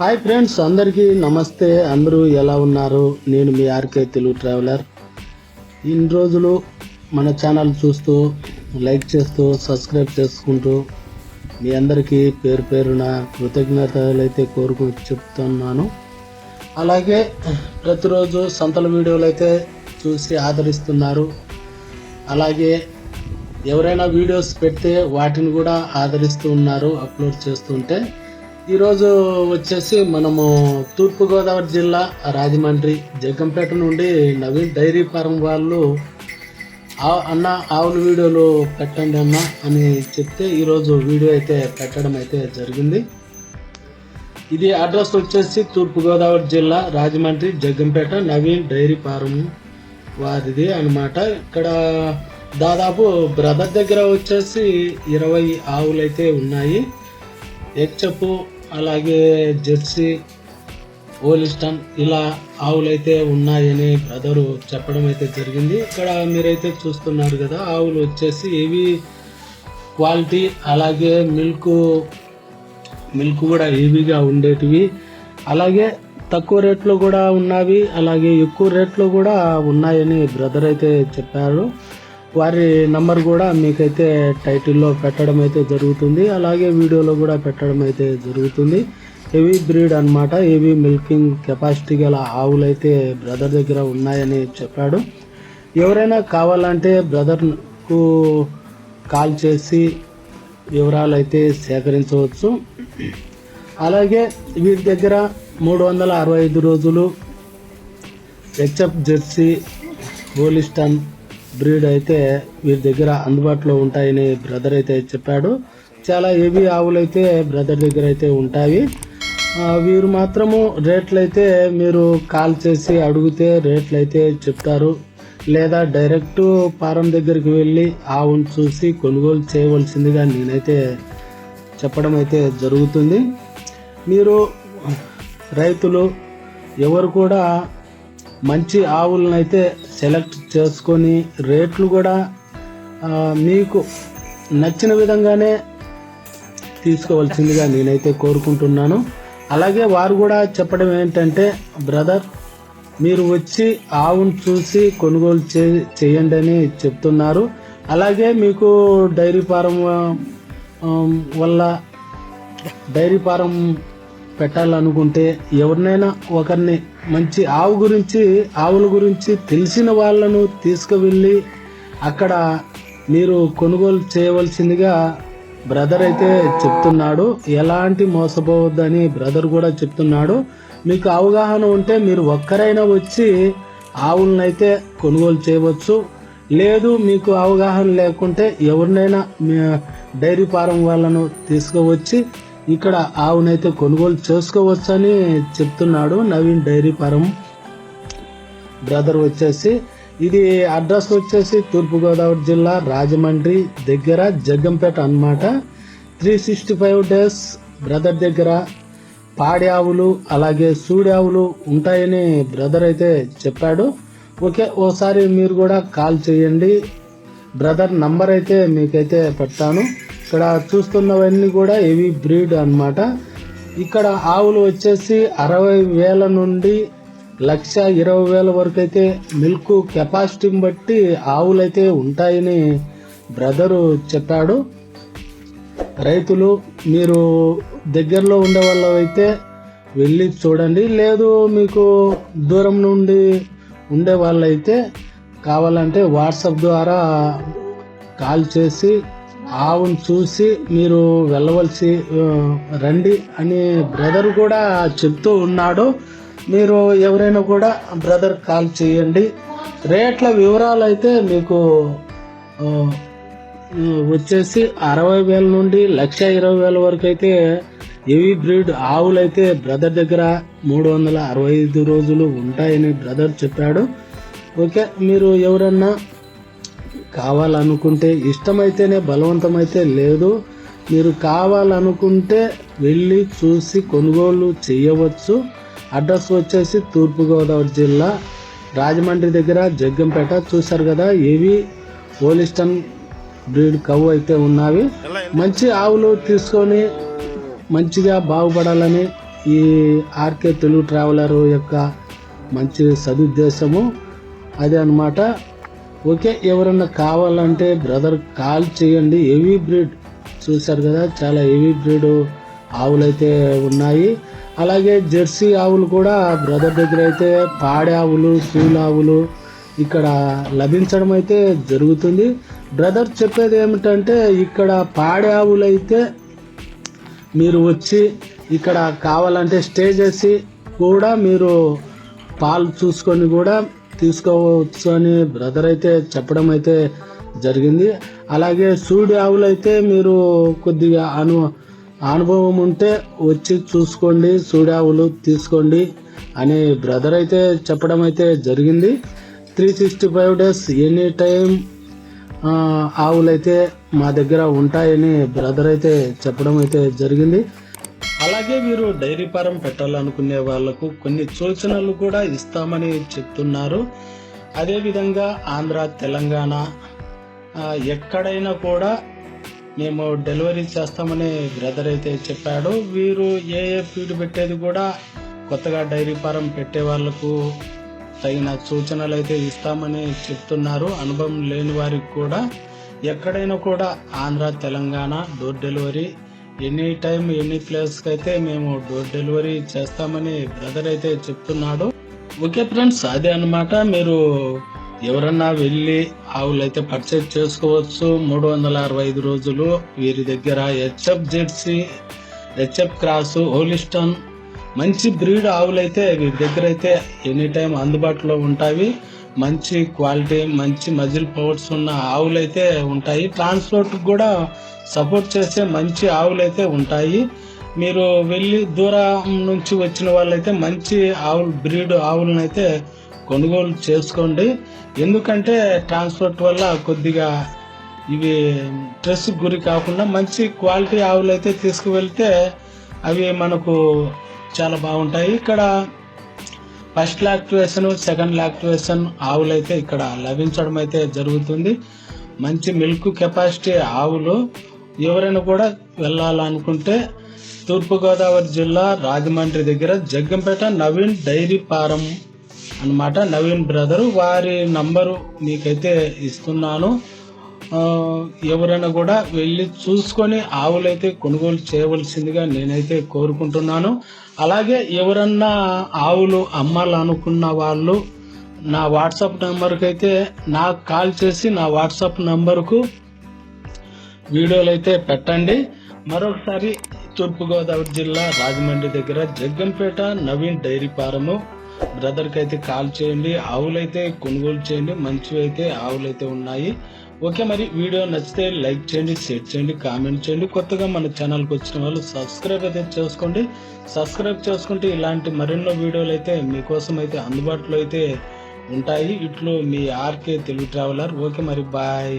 Hi friends అందరికీ నమస్తే. అందరూ ఎలా ఉన్నారు? నేను మీ ఆర్కే తెలుగు ట్రావెలర్ ఇన్ని రోజులు మన ఛానల్ చూస్తూ లైక్ చేస్తూ సబ్స్క్రైబ్ చేసుకుంటూ మీ అందరికీ పేరు పేరున కృతజ్ఞతలు అయితే కోరుకు చెప్తున్నాను. అలాగే ప్రతిరోజు సంతల వీడియోలు అయితే చూసి ఆదరిస్తున్నారు. అలాగే ఎవరైనా వీడియోస్ పెడితే వాటిని కూడా ఆదరిస్తూ ఉన్నారు అప్లోడ్ చేస్తుంటే. ఈరోజు వచ్చేసి మనము తూర్పుగోదావరి జిల్లా రాజమండ్రి జగ్గంపేట నుండి నవీన్ డైరీ ఫారం వాళ్ళు ఆ- అన్న ఆవుల వీడియోలు పెట్టండి అన్న అని చెప్తే ఈరోజు వీడియో అయితే పెట్టడం అయితే జరిగింది. ఇది అడ్రస్ వచ్చేసి తూర్పుగోదావరి జిల్లా రాజమండ్రి జగ్గంపేట నవీన్ డైరీ ఫారం వారిది అన్నమాట. ఇక్కడ దాదాపు బ్రదర్ దగ్గర వచ్చేసి ఇరవై ఆవులు అయితే ఉన్నాయి ఎక్చప్పు అలాగే జెర్సీ ఓలిస్టన్ ఇలా ఆవులైతే ఉన్నాయని బ్రదరు చెప్పడం అయితే జరిగింది. ఇక్కడ మీరైతే చూస్తున్నారు కదా ఆవులు వచ్చేసి ఇవి క్వాలిటీ అలాగే మిల్క్ మిల్క్ కూడా హెవీగా ఉండేటివి. అలాగే తక్కువ రేట్లో కూడా ఉన్నవి అలాగే ఎక్కువ రేట్లో కూడా ఉన్నాయని బ్రదర్ అయితే చెప్పారు. వారి నంబర్ కూడా మీకైతే టైటిల్లో పెట్టడం అయితే జరుగుతుంది. అలాగే వీడియోలో కూడా పెట్టడం అయితే జరుగుతుంది. హెవీ బ్రీడ్ అన్నమాట. హెవీ మిల్కింగ్ కెపాసిటీ గల ఆవులు అయితే బ్రదర్ దగ్గర ఉన్నాయని చెప్పాడు. ఎవరైనా కావాలంటే బ్రదర్కు కాల్ చేసి వివరాలు అయితే సేకరించవచ్చు. అలాగే వీటి దగ్గర మూడు వందల అరవై ఐదు రోజులు హెచ్ఎఫ్ జెర్సీ హోలిస్టన్ బ్రీడ్ అయితే వీరి దగ్గర అందుబాటులో ఉంటాయని బ్రదర్ అయితే చెప్పాడు. చాలా హెవీ ఆవులు అయితే బ్రదర్ దగ్గర అయితే ఉంటాయి. వీరు మాత్రము రేట్లు అయితే మీరు కాల్ చేసి అడిగితే రేట్లు అయితే చెప్తారు. లేదా డైరెక్ట్ ఫారం దగ్గరికి వెళ్ళి ఆవును చూసి కొనుగోలు చేయవలసిందిగా నేనైతే చెప్పడం అయితే జరుగుతుంది. మీరు రైతులు ఎవరు కూడా మంచి ఆవులను అయితే సెలెక్ట్ చేసుకొని రేట్లు కూడా మీకు నచ్చిన విధంగానే తీసుకోవాల్సిందిగా నేనైతే కోరుకుంటున్నాను. అలాగే వారు కూడా చెప్పడం ఏంటంటే బ్రదర్ మీరు వచ్చి ఆవును చూసి కొనుగోలు చే చేయండి అని చెప్తున్నారు. అలాగే మీకు డైరీ ఫారం వల్ల డైరీ ఫారం పెట్టాలనుకుంటే ఎవరినైనా ఒకరిని మంచి ఆవు గురించి ఆవుల గురించి తెలిసిన వాళ్ళను తీసుకువెళ్ళి అక్కడ మీరు కొనుగోలు చేయవలసిందిగా బ్రదర్ అయితే చెప్తున్నాడు. ఎలాంటి మోసపోవద్దని బ్రదర్ కూడా చెప్తున్నాడు. మీకు అవగాహన ఉంటే మీరు ఒక్కరైనా వచ్చి ఆవులనైతే కొనుగోలు చేయవచ్చు. లేదు మీకు అవగాహన లేకుంటే ఎవరినైనా డైరీ ఫారం వాళ్ళను తీసుకువచ్చి ఇక్కడ ఆవునైతే కొనుగోలు చేసుకోవచ్చని చెప్తున్నాడు నవీన్ డైరీ ఫారం. బ్రదర్ వచ్చేసి ఇది అడ్రస్ వచ్చేసి తూర్పుగోదావరి జిల్లా రాజమండ్రి దగ్గర జగ్గంపేట అన్నమాట. Three sixty five days brother దగ్గర పాడి ఆవులు అలాగే సూడి ఆవులు ఉంటాయని బ్రదర్ అయితే చెప్పాడు. ఓకే ఓసారి మీరు కూడా కాల్ చేయండి. బ్రదర్ నంబర్ అయితే మీకైతే పెడతాను. ఇక్కడ చూస్తున్నవన్నీ కూడా హెవీ బ్రీడ్ అన్నమాట. ఇక్కడ ఆవులు వచ్చేసి అరవై వేల నుండి లక్ష ఇరవై వేల వరకు అయితే మిల్క్ కెపాసిటీని బట్టి ఆవులు అయితే ఉంటాయని బ్రదరు చెప్పాడు. రైతులు మీరు దగ్గరలో ఉండే వాళ్ళు అయితే వెళ్ళి చూడండి. లేదు మీకు దూరం నుండి ఉండే వాళ్ళైతే కావాలంటే వాట్సాప్ ద్వారా కాల్ చేసి ఆవును చూసి మీరు వెళ్ళవలసి రండి అని బ్రదర్ కూడా చెప్తూ ఉన్నాడు. మీరు ఎవరైనా కూడా బ్రదర్ కాల్ చేయండి. రేట్ల వివరాలు అయితే మీకు వచ్చేసి అరవై వేల నుండి లక్ష ఇరవై వేల వరకు అయితే హెవీ బ్రీడ్ ఆవులు అయితే బ్రదర్ దగ్గర మూడు వందల అరవై ఐదు రోజులు ఉంటాయని బ్రదర్ చెప్పాడు. ఓకే మీరు ఎవరన్నా కావాలనుకుంటే ఇష్టమైతేనే బలవంతమైతే లేదు. మీరు కావాలనుకుంటే వెళ్ళి చూసి కొనుగోలు చేయవచ్చు. అడ్రస్ వచ్చేసి తూర్పుగోదావరి జిల్లా రాజమండ్రి దగ్గర జగ్గంపేట. చూశారు కదా ఏవి? హోలిస్టన్ బ్రీడ్ కవ్వు అయితే ఉన్నవి. మంచి ఆవులు తీసుకొని మంచిగా బాగుపడాలని ఈ ఆర్కే తెలుగు ట్రావెలర్ యొక్క మంచి సదుద్దేశము. అదే అన్నమాట. ఓకే ఎవరన్నా కావాలంటే బ్రదర్ కాల్ చేయండి. హెవీ బ్రీడ్ చూశారు కదా చాలా హెవీ బ్రీడ్ ఆవులు అయితే ఉన్నాయి. అలాగే జెర్సీ ఆవులు కూడా బ్రదర్ దగ్గర అయితే పాడి ఆవులు పూల ఆవులు ఇక్కడ లభించడం అయితే జరుగుతుంది. బ్రదర్ చెప్పేది ఏమిటంటే ఇక్కడ పాడి ఆవులు అయితే మీరు వచ్చి ఇక్కడ కావాలంటే స్టే చేసి కూడా మీరు పాలు చూసుకొని కూడా తీసుకోవచ్చు అని బ్రదర్ అయితే చెప్పడం అయితే జరిగింది. అలాగే సూడి ఆవులు అయితే మీరు కొద్దిగా అను అనుభవం ఉంటే వచ్చి చూసుకోండి సూడి ఆవులు తీసుకోండి అని బ్రదర్ అయితే చెప్పడం అయితే జరిగింది. Three sixty five days any time ఆవులైతే మా దగ్గర ఉంటాయని బ్రదర్ అయితే చెప్పడం అయితే జరిగింది. అలాగే వీరు డైరీ ఫారం పెట్టాలనుకునే వాళ్ళకు కొన్ని సూచనలు కూడా ఇస్తామని చెప్తున్నారు. అదేవిధంగా ఆంధ్ర తెలంగాణ ఎక్కడైనా కూడా మేము డెలివరీ చేస్తామని బ్రదర్ అయితే చెప్పాడు. వీరు ఏ ఏ ఫీడ్ పెట్టేది కూడా కొత్తగా డైరీ ఫారం పెట్టే వాళ్ళకు తగిన సూచనలు అయితే ఇస్తామని చెప్తున్నారు. అనుభవం లేని వారికి కూడా ఎక్కడైనా కూడా Andhra Telangana door delivery any time any ప్లేస్కి అయితే మేము డోర్ డెలివరీ చేస్తామని బ్రదర్ అయితే చెప్తున్నాడు. ఓకే ఫ్రెండ్స్ అదే అన్నమాట. మీరు ఎవరన్నా వెళ్ళి ఆవులు అయితే పర్చేజ్ చేసుకోవచ్చు. మూడు వందల అరవై ఐదు రోజులు వీరి దగ్గర HF Jersey HF cross Holstein మంచి బ్రీడ్ ఆవులు అయితే వీరి దగ్గర అయితే ఎనీ టైం అందుబాటులో ఉంటాయి. మంచి క్వాలిటీ మంచి మజిల్ పవర్స్ ఉన్న ఆవులు అయితే ఉంటాయి. ట్రాన్స్పోర్ట్ కూడా సపోర్ట్ చేసే మంచి ఆవులు అయితే ఉంటాయి. మీరు వెళ్ళి దూరం నుంచి వచ్చిన వాళ్ళైతే మంచి ఆవులు బ్రీడ్ ఆవులను అయితే కొనుగోలు చేసుకోండి. ఎందుకంటే ట్రాన్స్పోర్ట్ వల్ల కొద్దిగా ఇవి స్ట్రెస్ గురి కాకుండా మంచి క్వాలిటీ ఆవులు అయితే తీసుకువెళ్తే అవి మనకు చాలా బాగుంటాయి. ఇక్కడ ఫస్ట్ లాక్టివేషన్ సెకండ్ లాక్టివేషన్ ఆవులు అయితే ఇక్కడ లభించడం అయితే జరుగుతుంది. మంచి మిల్క్ కెపాసిటీ ఆవులు ఎవరైనా కూడా వెళ్ళాలనుకుంటే తూర్పుగోదావరి జిల్లా రాజమండ్రి దగ్గర జగ్గంపేట నవీన్ డైరీ ఫారం అన్నమాట. నవీన్ బ్రదర్ వారి నంబరు మీకైతే ఇస్తున్నాను. ఎవరైనా కూడా వెళ్ళి చూసుకొని ఆవులైతే కొనుగోలు చేయవలసిందిగా నేనైతే కోరుకుంటున్నాను. అలాగే ఎవరన్నా ఆవులు అమ్మాలనుకున్న వాళ్ళు నా వాట్సాప్ నెంబర్కి అయితే నాకు కాల్ చేసి నా వాట్సాప్ నెంబర్కు వీడియోలు అయితే పెట్టండి. మరొకసారి తూర్పుగోదావరి జిల్లా రాజమండ్రి దగ్గర జగ్గంపేట నవీన్ డైరీ ఫారము. బ్రదర్కి అయితే కాల్ చేయండి ఆవులైతే కొనుగోలు చేయండి మంచివి అయితే ఆవులైతే ఉన్నాయి. ఓకే మరి వీడియో నచ్చితే లైక్ చేయండి షేర్ చేయండి కామెంట్ చేయండి. కొత్తగా మన ఛానల్కి వచ్చిన వాళ్ళు సబ్స్క్రైబ్ అయితే చేసుకోండి. సబ్స్క్రైబ్ చేసుకుంటే ఇలాంటి మరెన్నో వీడియోలు అయితే మీకోసం అయితే అందుబాటులో అయితే ఉంటాయి. ఇట్లు మీ ఆర్కే తెలుగు ట్రావెలర్. ఓకే మరి బాయ్.